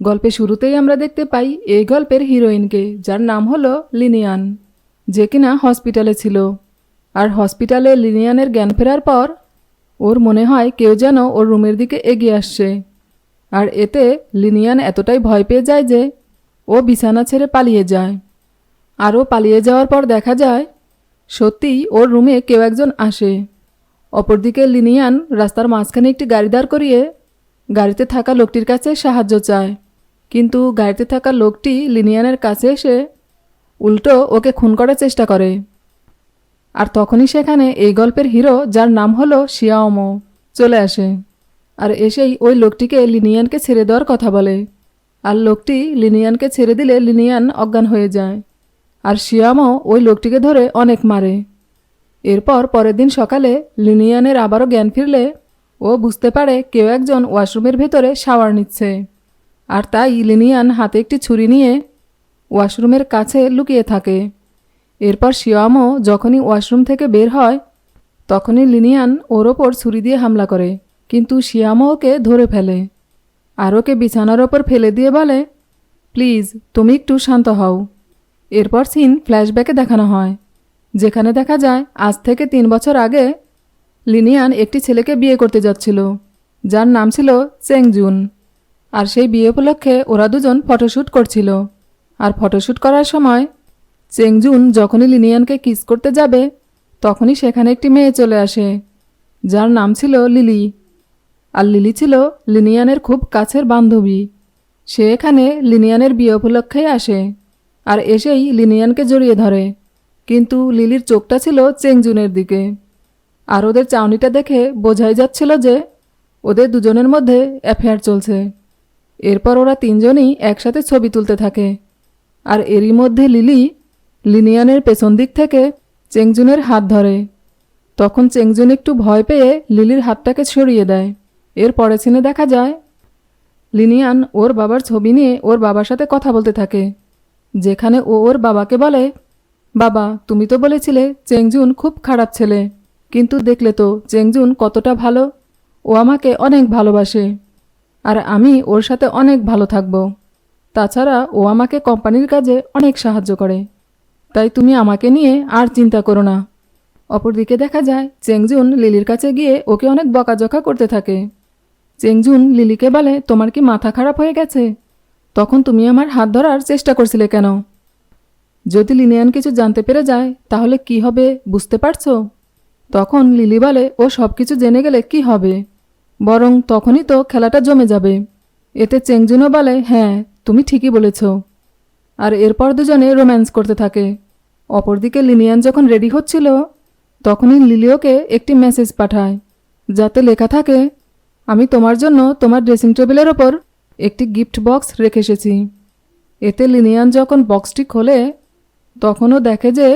গল্পে শুরুতেই আমরা দেখতে পাই এই গল্পের হিরোইনকে, যার নাম হলো লিনিয়ান, যে কিনা হসপিটালে ছিল। আর হসপিটালে লিনিয়ানের জ্ঞান ফেরার পর ওর মনে হয় কেউ যেন ওর রুমের দিকে এগিয়ে আসছে। আর এতে লিনিয়ান এতটাই ভয় পেয়ে যায় যে ও বিছানা ছেড়ে পালিয়ে যায়। আরও পালিয়ে যাওয়ার পর দেখা যায় সত্যিই ওর রুমে কেউ একজন আসে। অপরদিকে লিনিয়ান রাস্তার মাঝখানে একটি গাড়ি দাঁড় করিয়ে গাড়িতে থাকা লোকটির কাছে সাহায্য চায়। কিন্তু গাড়িতে থাকা লোকটি লিনিয়ানের কাছে এসে উল্টো ওকে খুন করার চেষ্টা করে। আর তখনই সেখানে এই গল্পের হিরো, যার নাম হলো শিয়াওমো, চলে আসে। আর এসেই ওই লোকটিকে লিনিয়ানকে ছেড়ে দেওয়ার কথা বলে। আর লোকটি লিনিয়ানকে ছেড়ে দিলে লিনিয়ান অজ্ঞান হয়ে যায়। আর শিয়ামো ওই লোকটিকে ধরে অনেক মারে। এরপর পরের দিন সকালে লিনিয়ানের আবারও জ্ঞান ফিরলে ও বুঝতে পারে কেউ একজন ওয়াশরুমের ভেতরে শাওয়ার নিচ্ছে। আর তাই লিনিয়ান হাতে একটি ছুরি নিয়ে ওয়াশরুমের কাছে লুকিয়ে থাকে। এরপর শিয়ামও যখনই ওয়াশরুম থেকে বের হয়, তখনই লিনিয়ান ওর ওপর ছুরি দিয়ে হামলা করে, কিন্তু শিয়ামও ওকে ধরে ফেলে আর ওকে বিছানার ওপর ফেলে দিয়ে বলে, প্লিজ, তুমি একটু শান্ত হও। এরপর সিন ফ্ল্যাশব্যাকে দেখানো হয়, যেখানে দেখা যায় আজ থেকে তিন বছর আগে লিনিয়ান একটি ছেলেকে বিয়ে করতে যাচ্ছিল, যার নাম ছিল চেংজুন। আর সেই বিয়ে উপলক্ষে ওরা দুজন ফটোশ্যুট করছিল। আর ফটোশ্যুট করার সময় চেংজুন যখনই লিনিয়ানকে কিস করতে যাবে, তখনই সেখানে একটি মেয়ে চলে আসে, যার নাম ছিল লিলি। আর লিলি ছিল লিনিয়ানের খুব কাছের বান্ধবী। সে এখানে লিনিয়ানের বিয়ে উপলক্ষেই আসে আর এসেই লিনিয়ানকে জড়িয়ে ধরে। কিন্তু লিলির চোখটা ছিল চেংজুনের দিকে। আর ওদের চাউনিটা দেখে বোঝাই যাচ্ছিল যে ওদের দুজনের মধ্যে অ্যাফেয়ার চলছে। এরপর ওরা তিনজনই একসাথে ছবি তুলতে থাকে। আর এরই মধ্যে লিলি লিনিয়ানের পেছন দিক থেকে চেংজুনের হাত ধরে। তখন চেংজুন একটু ভয় পেয়ে লিলির হাতটাকে সরিয়ে দেয়। এর পরে সিনে দেখা যায়, লিনিয়ান ওর বাবার ছবি নিয়ে ওর বাবার সাথে কথা বলতে থাকে, যেখানে ও ওর বাবাকে বলে, বাবা, তুমি তো বলেছিলে চেংজুন খুব খারাপ ছেলে, কিন্তু দেখলে তো চেংজুন কতটা ভালো। ও আমাকে অনেক ভালোবাসে। আর আমি ওর সাথে অনেক ভালো থাকব। তাছাড়া ও আমাকে কোম্পানির কাজে অনেক সাহায্য করে। তাই তুমি আমাকে নিয়ে আর চিন্তা করো না। অপরদিকে দেখা যায়, চেংজুন লিলির কাছে গিয়ে ওকে অনেক বকাঝকা করতে থাকে। চেংজুন লিলিকে বলে, তোমার কি মাথা খারাপ হয়ে গেছে? তখন তুমি আমার হাত ধরার চেষ্টা করছিলে কেন? যদি লিনিয়ান কিছু জানতে পেরে যায়, তাহলে কি হবে বুঝতে পারছ? তখন লিলি বলে, ও সব কিছু জেনে গেলে কি হবে? বরং তখনই তো খেলাটা জমে যাবে। এতে চেংজুনও বলে হ্যাঁ তুমি ঠিকই বলেছ। আর এরপর দুজনে রোম্যান্স করতে থাকে। অপরদিকে লিনিয়ান যখন রেডি হচ্ছিল, তখনই লিলিওকে একটি মেসেজ পাঠায়, যাতে লেখা থাকে, আমি তোমার জন্য তোমার ড্রেসিং টেবিলের ওপর একটি গিফট বক্স রেখে এসেছি। এতে লিনিয়ান যখন বক্সটি খোলে, তখনও দেখে যে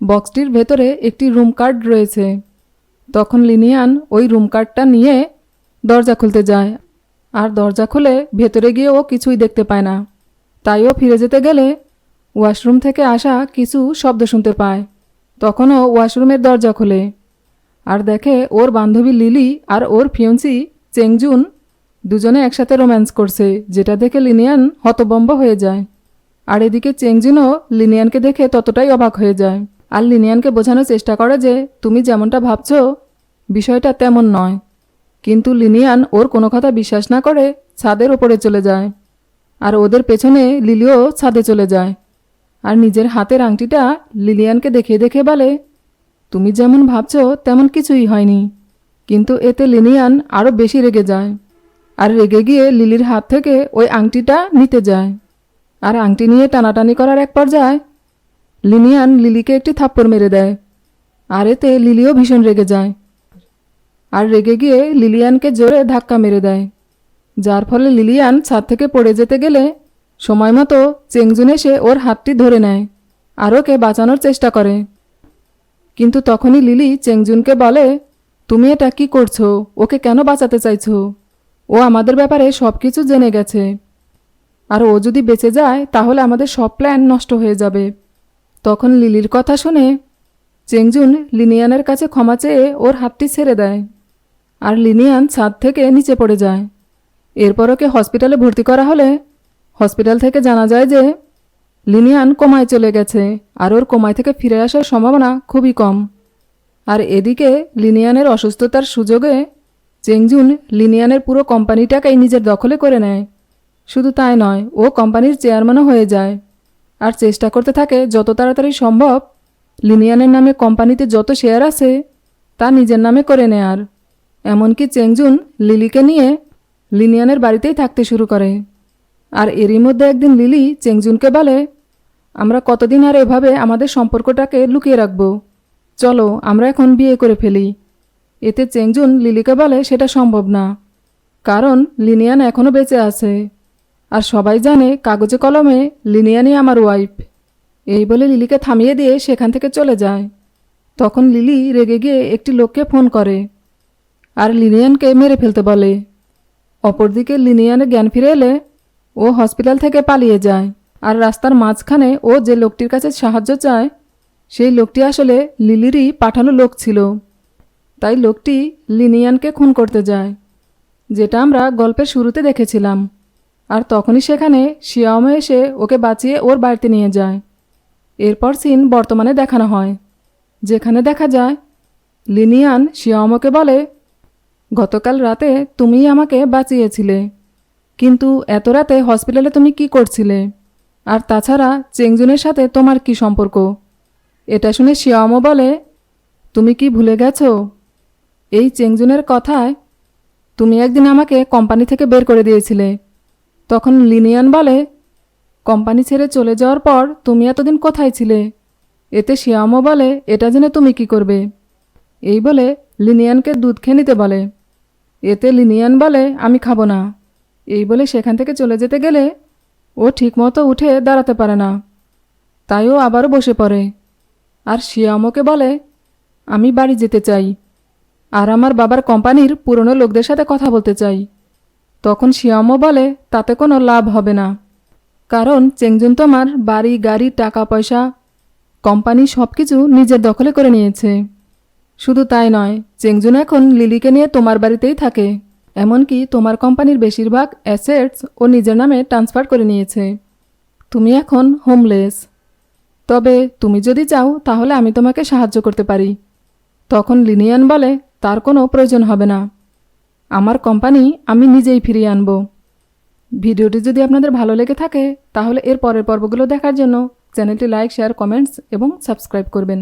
বক্সটির ভেতরে একটি রুম কার্ড রয়েছে। তখন লিনিয়ান ওই রুম কার্ডটা নিয়ে দরজা খুলতে যায়। আর দরজা খুলে ভেতরে গিয়ে ও কিছুই দেখতে পায় না। তাই ও ফিরে যেতে গেলে ওয়াশরুম থেকে আসা কিছু শব্দ শুনতে পায়। তখনও ওয়াশরুমের দরজা খোলে আর দেখে ওর বান্ধবী লিলি আর ওর ফিয়ন্সি চেংজুন দুজনে একসাথে রোম্যান্স করছে, যেটা দেখে লিনিয়ান হতবম্ব হয়ে যায়। আর এদিকে চেংজুনও লিনিয়ানকে দেখে ততটাই অবাক হয়ে যায়। আর লিনিয়ানকে বোঝানোর চেষ্টা করে যে, তুমি যেমনটা ভাবছ বিষয়টা তেমন নয়। কিন্তু লিনিয়ান ওর কোনো কথা বিশ্বাস না করে ছাদের ওপরে চলে যায়। আর ওদের পেছনে লিলিও ছাদে চলে যায়। আর নিজের হাতের আংটিটা লিলিয়ানকে দেখে দেখে বলে, তুমি যেমন ভাবছ, তেমন কিছুই হয়নি। কিন্তু এতে লিনিয়ান আরও বেশি রেগে যায়। আর রেগে গিয়ে লিলির হাত থেকে ওই আংটিটা নিতে যায়। আর আংটি নিয়ে টানাটানি করার এক পর্যায়ে লিনিয়ান লিলিকে একটি থাপ্পড় মেরে দেয়। আর এতে লিলিও ভীষণ রেগে যায়। আর রেগে গিয়ে লিলিয়ানকে জোরে ধাক্কা মেরে দেয়। যার ফলে লিলিয়ান ছাদ থেকে পড়ে যেতে গেলে সময় মতো চেংজুন এসে ওর হাতটি ধরে নেয় আর ওকে বাঁচানোর চেষ্টা করে। কিন্তু তখনই লিলি চেংজুনকে বলে, তুমি এটা কি করছ? ওকে কেন বাঁচাতে চাইছো? ও আমাদের ব্যাপারে সব কিছু জেনে গেছে। আর ও যদি বেঁচে যায়, তাহলে আমাদের সব প্ল্যান নষ্ট হয়ে যাবে। তখন লিলির কথা শুনে চেংজুন লিনিয়ানের কাছে ক্ষমা চেয়ে ওর হাতটি ছেড়ে দেয়। আর লিনিয়ান ছাদ থেকে নিচে পড়ে যায়। এরপর ওকে হসপিটালে ভর্তি করা হলে হসপিটাল থেকে জানা যায় যে লিনিয়ান কোমায় চলে গেছে আর ওর কোমায় থেকে ফিরে আসার সম্ভাবনা খুবই কম। আর এদিকে লিনিয়ানের অসুস্থতার সুযোগে চেংজুন লিনিয়ানের পুরো কোম্পানিটাকেই নিজের দখলে করে নেয়। শুধু তাই নয়, ও কোম্পানির চেয়ারম্যানও হয়ে যায়। আর চেষ্টা করতে থাকে যত তাড়াতাড়ি সম্ভব লিনিয়ানের নামে কোম্পানিতে যত শেয়ার আছে তা নিজের নামে করে নেয়ার। এমনকি চেংজুন লিলিকে নিয়ে লিনিয়ানের বাড়িতেই থাকতে শুরু করে। আর এরই মধ্যে একদিন লিলি চেংজুনকে বলে, আমরা কতদিন আর এভাবে আমাদের সম্পর্কটাকে লুকিয়ে রাখব? চলো, আমরা এখন বিয়ে করে ফেলি। এতে চেংজুন লিলিকে বলে, সেটা সম্ভব না। কারণ লিনিয়ান এখনও বেঁচে আছে। আর সবাই জানে কাগজে কলমে লিনিয়ানই আমার ওয়াইফ এই বলে লিলিকে থামিয়ে দিয়ে সেখান থেকে চলে যায়। তখন লিলি রেগে গিয়ে একটি লোককে ফোন করে। আর লিনিয়ানকে মেরে ফেলতে বলে। অপরদিকে লিনিয়ানের জ্ঞান ফিরে এলে ও হসপিটাল থেকে পালিয়ে যায়। আর রাস্তার মাঝখানে ও যে লোকটির কাছে সাহায্য চায়, সেই লোকটি আসলে লিলিরই পাঠানো লোক ছিল। তাই লোকটি লিনিয়ানকে খুন করতে যায়, যেটা আমরা গল্পের শুরুতে দেখেছিলাম। আর তখনই সেখানে শিয়ামে এসে ওকে বাঁচিয়ে ওর বাড়িতে নিয়ে যায়। এরপর সিন বর্তমানে দেখানো হয়। যেখানে দেখা যায়, লিনিয়ান শিয়ামকে বলে গতকাল রাতে তুমিই আমাকে বাঁচিয়েছিলে। কিন্তু এত রাতে হসপিটালে তুমি কি করছিলে? আর তাছাড়া চেংজুনের সাথে তোমার কি সম্পর্ক? এটা শুনে শিয়ামও বলে, তুমি কি ভুলে গেছো? এই চেংজুনের কথায় তুমি একদিন আমাকে কোম্পানি থেকে বের করে দিয়েছিলে। তখন লিনিয়ান বলে, কোম্পানি ছেড়ে চলে যাওয়ার পর তুমি এতদিন কোথায় ছিলে? এতে শিয়ামও বলে, এটা জেনে তুমি কি করবে? এই বলে লিনিয়ানকে দুধ খেয়ে নিতে বলে। এতে লিনিয়ান বলে, আমি খাব না। এই বলে সেখান থেকে চলে যেতে গেলে ও ঠিকমতো উঠে দাঁড়াতে পারে না। তাই ও আবারও বসে পড়ে। আর শিয়ামকে বলে, আমি বাড়ি যেতে চাই আর আমার বাবার কোম্পানির পুরনো লোকদের সাথে কথা বলতে চাই। তখন শিয়ামও বলে, তাতে কোনো লাভ হবে না। কারণ চেংজুন তোমার বাড়ি, গাড়ি, টাকা, পয়সা, কোম্পানি সব কিছু নিজের দখলে করে নিয়েছে। শুধু তাই নয়, চেংজুন এখন লিলিকে নিয়ে তোমার বাড়িতেই থাকে। এমনকি তোমার কোম্পানির বেশিরভাগ অ্যাসেটস ও নিজের নামে ট্রান্সফার করে নিয়েছে। তুমি এখন হোমলেস তবে তুমি যদি চাও, তাহলে আমি তোমাকে সাহায্য করতে পারি। তখন লিনিয়ান বলে, তার কোনো প্রয়োজন হবে না। আমার কোম্পানি আমি নিজেই ফিরিয়ে আনব। ভিডিওটি যদি আপনাদের ভালো লেগে থাকে, তাহলে এর পরের পর্বগুলো দেখার জন্য চ্যানেলটি লাইক, শেয়ার, কমেন্টস এবং সাবস্ক্রাইব করবেন।